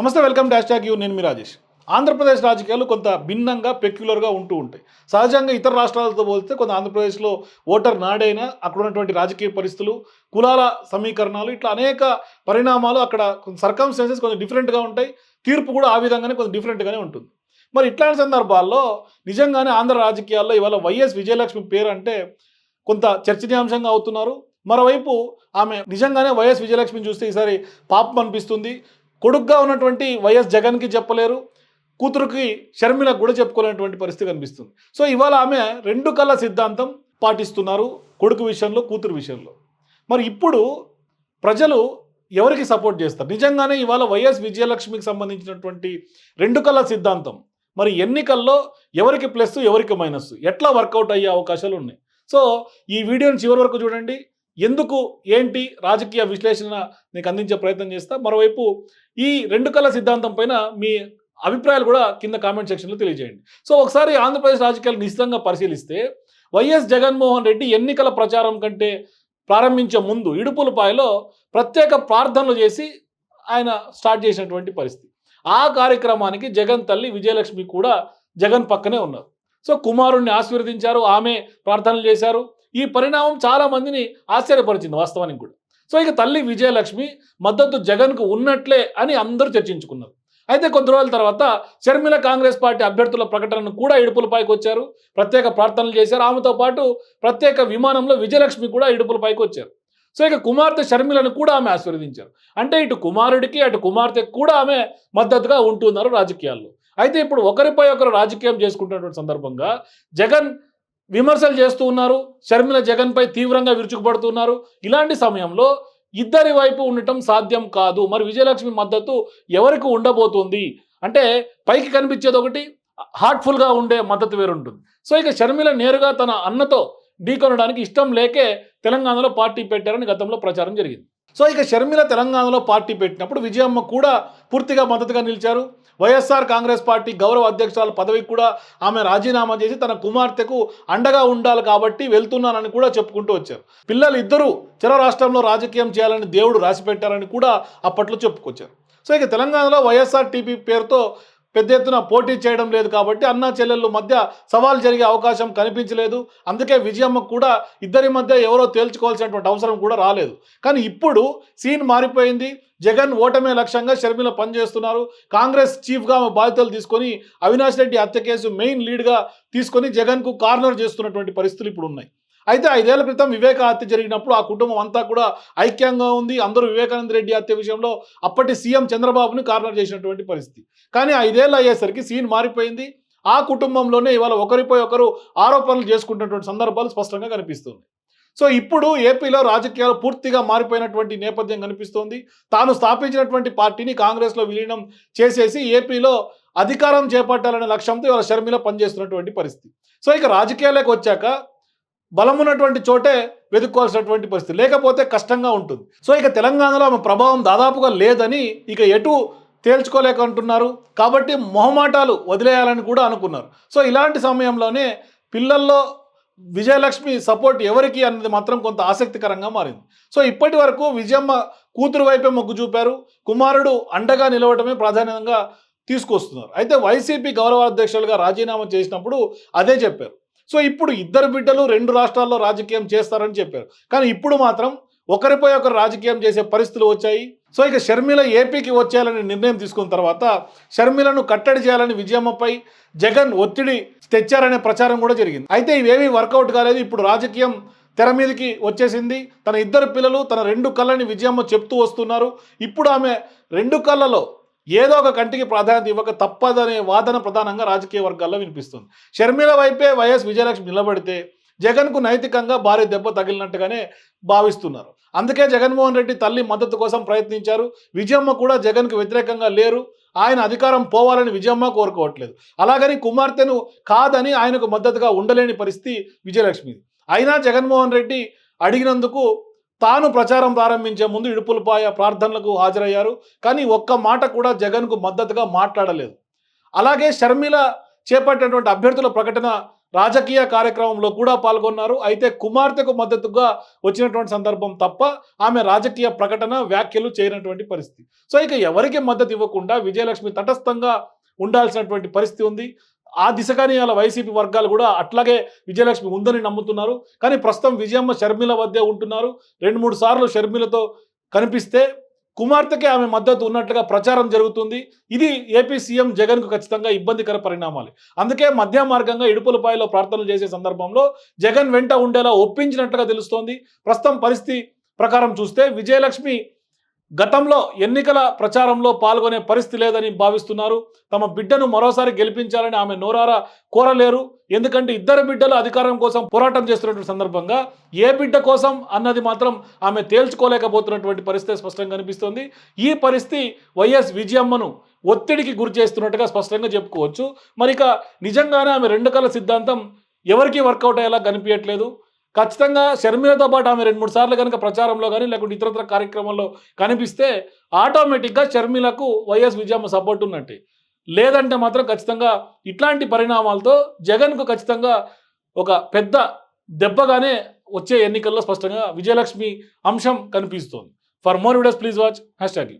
నమస్తే welcome dash tag you. నేను మీ రాజేష్. ఆంధ్రప్రదేశ్ రాజకీయాలు కొంత భిన్నంగా పెక్యులర్గా ఉంటూ ఉంటాయి. సహజంగా ఇతర రాష్ట్రాలతో పోలిస్తే కొంత ఆంధ్రప్రదేశ్లో ఓటర్ నాడైనా అక్కడ ఉన్నటువంటి రాజకీయ పరిస్థితులు కులాల సమీకరణాలు ఇట్లా అనేక పరిణామాలు అక్కడ సర్కమ్స్టెన్సెస్ కొంచెం డిఫరెంట్గా ఉంటాయి. తీర్పు కూడా ఆ విధంగానే కొంచెం డిఫరెంట్గానే ఉంటుంది. మరి ఇట్లాంటి సందర్భాల్లో నిజంగానే ఆంధ్ర రాజకీయాల్లో ఇవాళ వైఎస్ విజయలక్ష్మి పేరు అంటే కొంత చర్చనీయాంశంగా అవుతున్నారు. మరోవైపు ఆమె నిజంగానే వైఎస్ విజయలక్ష్మిని చూస్తే ఈసారి పాపం అనిపిస్తుంది. కొడుగ్గా ఉన్నటువంటి వైఎస్ జగన్కి చెప్పలేరు కూతురుకి షర్మిలకు కూడా చెప్పుకోలేనటువంటి పరిస్థితి కనిపిస్తుంది. సో ఇవాళ ఆమె రెండు కళ్ళ సిద్ధాంతం పాటిస్తున్నారు కొడుకు విషయంలో కూతురు విషయంలో. మరి ఇప్పుడు ప్రజలు ఎవరికి సపోర్ట్ చేస్తారు? నిజంగానే ఇవాళ వైఎస్ విజయలక్ష్మికి సంబంధించినటువంటి రెండు కళ్ళ సిద్ధాంతం. మరి ఎన్నికల్లో ఎవరికి ప్లస్ ఎవరికి మైనస్? ఎట్లా వర్కౌట్ అయ్యే అవకాశాలు ఉన్నాయి? సో ఈ వీడియోని చివరి వరకు చూడండి. ఎందుకు ఏంటి రాజకీయ విశ్లేషణ నీకు అందించే ప్రయత్నం చేస్తా? మరోవైపు ఈ రెండు కళ సిద్ధాంతం పైన మీ అభిప్రాయాలు కూడా కింద కామెంట్ సెక్షన్లో తెలియజేయండి. సో ఒకసారి ఆంధ్రప్రదేశ్ రాజకీయాలు నిశ్చితంగా పరిశీలిస్తే వైఎస్ జగన్మోహన్ రెడ్డి ఎన్నికల ప్రచారం కంటే ప్రారంభించే ముందు ఇడుపులపాయలో ప్రత్యేక ప్రార్థనలు చేసి ఆయన స్టార్ట్ చేసినటువంటి పరిస్థితి. ఆ కార్యక్రమానికి జగన్ తల్లి విజయలక్ష్మి కూడా జగన్ పక్కనే ఉన్నారు. సో కుమారుణ్ణి ఆశీర్వదించారు ఆమె ప్రార్థనలు చేశారు. ఈ పరిణామం చాలా మందిని ఆశ్చర్యపరిచింది వాస్తవానికి కూడా. సో ఇక తల్లి విజయలక్ష్మి మద్దతు జగన్కు ఉన్నట్లే అని అందరూ చర్చించుకున్నారు. అయితే కొద్ది రోజుల తర్వాత షర్మిల కాంగ్రెస్ పార్టీ అభ్యర్థుల ప్రకటనను కూడా ఇడుపులపైకి వచ్చారు. ప్రత్యేక ప్రార్థనలు చేశారు. ఆమెతో పాటు ప్రత్యేక విమానంలో విజయలక్ష్మి కూడా ఇడుపులపైకి వచ్చారు. సో ఇక కుమార్తె షర్మిలను కూడా ఆమె ఆశీర్వదించారు. అంటే ఇటు కుమారుడికి అటు కుమార్తె కూడా ఆమె మద్దతుగా ఉంటున్నారు రాజకీయాల్లో. అయితే ఇప్పుడు ఒకరిపై ఒకరు రాజకీయం చేసుకుంటున్నటువంటి సందర్భంగా జగన్ విమర్శలు చేస్తూ ఉన్నారు. షర్మిల జగన్పై తీవ్రంగా విరుచుకుపడుతున్నారు. ఇలాంటి సమయంలో ఇద్దరి వైపు ఉండటం సాధ్యం కాదు. మరి విజయలక్ష్మి మద్దతు ఎవరికి ఉండబోతుంది? అంటే పైకి కనిపించేది ఒకటి హార్ట్ఫుల్గా ఉండే మద్దతు వేరుంటుంది. సో ఇక షర్మిల నేరుగా తన అన్నతో ఢీకొనడానికి ఇష్టం లేకే తెలంగాణలో పార్టీ పెట్టారని గతంలో ప్రచారం జరిగింది. సో ఇక షర్మిల తెలంగాణలో పార్టీ పెట్టినప్పుడు విజయమ్మ కూడా పూర్తిగా మద్దతుగా నిలిచారు. వైఎస్ఆర్ కాంగ్రెస్ పార్టీ గౌరవ అధ్యక్షురాల పదవికి కూడా ఆమె రాజీనామా చేసి తన కుమార్తెకు అండగా ఉండాలి కాబట్టి వెళ్తున్నానని కూడా చెప్పుకుంటూ వచ్చారు. పిల్లలు ఇద్దరూ చిర రాష్ట్రంలో రాజకీయం చేయాలని దేవుడు రాసిపెట్టారని కూడా అప్పట్లో చెప్పుకొచ్చారు. సో ఇక తెలంగాణలో వైఎస్ఆర్ టీపీ పేరుతో పెద్ద ఎత్తున పోటీ చేయడం లేదు కాబట్టి అన్నా చెల్లెళ్ళు మధ్య సవాల్ జరిగే అవకాశం కనిపించలేదు. అందుకే విజయమ్మ కూడా ఇద్దరి మధ్య ఎవరో తేల్చుకోవాల్సినటువంటి అవసరం కూడా రాలేదు. కానీ ఇప్పుడు సీన్ మారిపోయింది. జగన్ ఓటమే లక్ష్యంగా షర్మిల పనిచేస్తున్నారు. కాంగ్రెస్ చీఫ్గా ఆమె బాధ్యతలు తీసుకొని అవినాష్ రెడ్డి హత్య కేసు మెయిన్ లీడ్గా తీసుకొని జగన్కు కార్నర్ చేస్తున్నటువంటి పరిస్థితులు ఇప్పుడు ఉన్నాయి. అయితే ఐదేళ్ళ క్రితం వివేక హత్య జరిగినప్పుడు ఆ కుటుంబం అంతా కూడా ఐక్యంగా ఉంది. అందరూ వివేకానంద రెడ్డి హత్య విషయంలో అప్పటి సీఎం చంద్రబాబుని కార్నర్ చేసినటువంటి పరిస్థితి. కానీ ఐదేళ్ళు అయ్యేసరికి సీన్ మారిపోయింది. ఆ కుటుంబంలోనే ఇవాళ ఒకరిపై ఒకరు ఆరోపణలు చేసుకుంటున్నటువంటి సందర్భాలు స్పష్టంగా కనిపిస్తుంది సో ఇప్పుడు ఏపీలో రాజకీయాలు పూర్తిగా మారిపోయినటువంటి నేపథ్యం కనిపిస్తోంది. తాను స్థాపించినటువంటి పార్టీని కాంగ్రెస్లో విలీనం చేసేసి ఏపీలో అధికారం చేపట్టాలనే లక్ష్యంతో ఇవాళ షర్మిల పనిచేస్తున్నటువంటి పరిస్థితి. సో ఇక రాజకీయాలకు వచ్చాక బలం ఉన్నటువంటి చోటే వెతుక్కోవాల్సినటువంటి పరిస్థితి. లేకపోతే కష్టంగా ఉంటుంది. సో ఇక తెలంగాణలో ఆమె ప్రభావం దాదాపుగా లేదని ఇక ఎటు తేల్చుకోలేకంటున్నారు. కాబట్టి మొహమాటాలు వదిలేయాలని కూడా అనుకున్నారు. సో ఇలాంటి సమయంలోనే పిల్లల్లో విజయలక్ష్మి సపోర్ట్ ఎవరికి అన్నది మాత్రం కొంత ఆసక్తికరంగా మారింది. సో ఇప్పటి వరకు విజయమ్మ కూతురు వైపే మొగ్గు చూపారు. కుమారుడు అండగా నిలవటమే ప్రాధాన్యంగా తీసుకొస్తున్నారు. అయితే వైసీపీ గౌరవ అధ్యక్షులుగా రాజీనామా చేసినప్పుడు అదే చెప్పారు. సో ఇప్పుడు ఇద్దరు బిడ్డలు రెండు రాష్ట్రాల్లో రాజకీయం చేస్తారని చెప్పారు. కానీ ఇప్పుడు మాత్రం ఒకరిపై ఒకరు రాజకీయం చేసే పరిస్థితులు వచ్చాయి. సో ఇక షర్మిల ఏపీకి వచ్చేయాలని నిర్ణయం తీసుకున్న తర్వాత షర్మిలను కట్టడి చేయాలని విజయమ్మపై జగన్ ఒత్తిడి తెచ్చారనే ప్రచారం కూడా జరిగింది. అయితే ఇవేమీ వర్కౌట్ కాలేదు. ఇప్పుడు రాజకీయం తెర మీదకి వచ్చేసింది. తన ఇద్దరు పిల్లలు తన రెండు కళ్ళని విజయమ్మ చెప్తూ వస్తున్నారు. ఇప్పుడు ఆమె రెండు కళ్ళలో ఏదో ఒక కంటికి ప్రాధాన్యత ఇవ్వక తప్పదనే వాదన ప్రధానంగా రాజకీయ వర్గాల్లో వినిపిస్తుంది. షర్మిల వైపే వైఎస్ విజయలక్ష్మి నిలబడితే జగన్కు నైతికంగా భారీ దెబ్బ తగిలినట్టుగానే భావిస్తున్నారు. అందుకే జగన్మోహన్ రెడ్డి తల్లి మద్దతు కోసం ప్రయత్నించారు. విజయమ్మ కూడా జగన్కు వ్యతిరేకంగా లేరు. ఆయన అధికారం పోవాలని విజయమ్మ కోరుకోవట్లేదు. అలాగని కుమార్తెను కాదని ఆయనకు మద్దతుగా ఉండలేని పరిస్థితి విజయలక్ష్మి అయినా జగన్మోహన్ రెడ్డి అడిగినందుకు తాను ప్రచారం ప్రారంభించే ముందు ఇడుపులపాయ ప్రార్థనలకు హాజరయ్యారు. కానీ ఒక్క మాట కూడా జగన్కు మద్దతుగా మాట్లాడలేదు. అలాగే షర్మిల చేపట్టినటువంటి అభ్యర్థుల ప్రకటన రాజకీయ కార్యక్రమంలో కూడా పాల్గొన్నారు. అయితే కుమార్తెకు మద్దతుగా వచ్చినటువంటి సందర్భం తప్ప ఆమె రాజకీయ ప్రకటన వ్యాఖ్యలు చేయనటువంటి పరిస్థితి. సో ఇక ఎవరికి మద్దతు ఇవ్వకుండా విజయలక్ష్మి తటస్థంగా ఉండాల్సినటువంటి పరిస్థితి ఉంది. ఆ దిశగానే అలా వైసీపీ వర్గాలు కూడా అట్లాగే విజయలక్ష్మి ఉందని నమ్ముతున్నారు. కానీ ప్రస్తుతం విజయమ్మ షర్మిల వద్దే ఉంటున్నారు. రెండు మూడు సార్లు షర్మిలతో కనిపిస్తే కుమార్తెకి ఆమె మద్దతు ఉన్నట్లుగా ప్రచారం జరుగుతుంది. ఇది ఏపీ సీఎం జగన్కు ఖచ్చితంగా ఇబ్బందికర పరిణామాలు. అందుకే మధ్య మార్గంగా ఇడుపులపాయలో ప్రార్థనలు చేసే సందర్భంలో జగన్ వెంట ఉండేలా ఒప్పించినట్లుగా తెలుస్తోంది. ప్రస్తుతం పరిస్థితి ప్రకారం చూస్తే విజయలక్ష్మి గతంలో ఎన్నికల ప్రచారంలో పాల్గొనే పరిస్థితి లేదని భావిస్తున్నారు. తమ బిడ్డను మరోసారి గెలిపించాలని ఆమె నోరారా కోరలేరు. ఎందుకంటే ఇద్దరు బిడ్డలు అధికారం కోసం పోరాటం చేస్తున్నటువంటి సందర్భంగా ఏ బిడ్డ కోసం అన్నది మాత్రం ఆమె తేల్చుకోలేకపోతున్నటువంటి పరిస్థితి స్పష్టంగా కనిపిస్తుంది ఈ పరిస్థితి వైఎస్ విజయమ్మను ఒత్తిడికి గురి చేస్తున్నట్టుగా స్పష్టంగా చెప్పుకోవచ్చు. మరి ఇక నిజంగానే ఆమె రెండు కళ సిద్ధాంతం ఎవరికీ వర్కౌట్ అయ్యేలా కనిపించట్లేదు. ఖచ్చితంగా షర్మిలతో పాటు ఆమె రెండు మూడు సార్లు కనుక ప్రచారంలో కానీ లేకుంటే ఇతరత్ర కార్యక్రమంలో కనిపిస్తే ఆటోమేటిక్గా షర్మిలకు వైఎస్ విజయమ్మ సపోర్ట్ ఉన్నట్టే. లేదంటే మాత్రం ఖచ్చితంగా ఇట్లాంటి పరిణామాలతో జగన్కు ఖచ్చితంగా ఒక పెద్ద దెబ్బగానే వచ్చే ఎన్నికల్లో స్పష్టంగా విజయలక్ష్మి అంశం కనిపిస్తోంది. For more videos please watch hashtag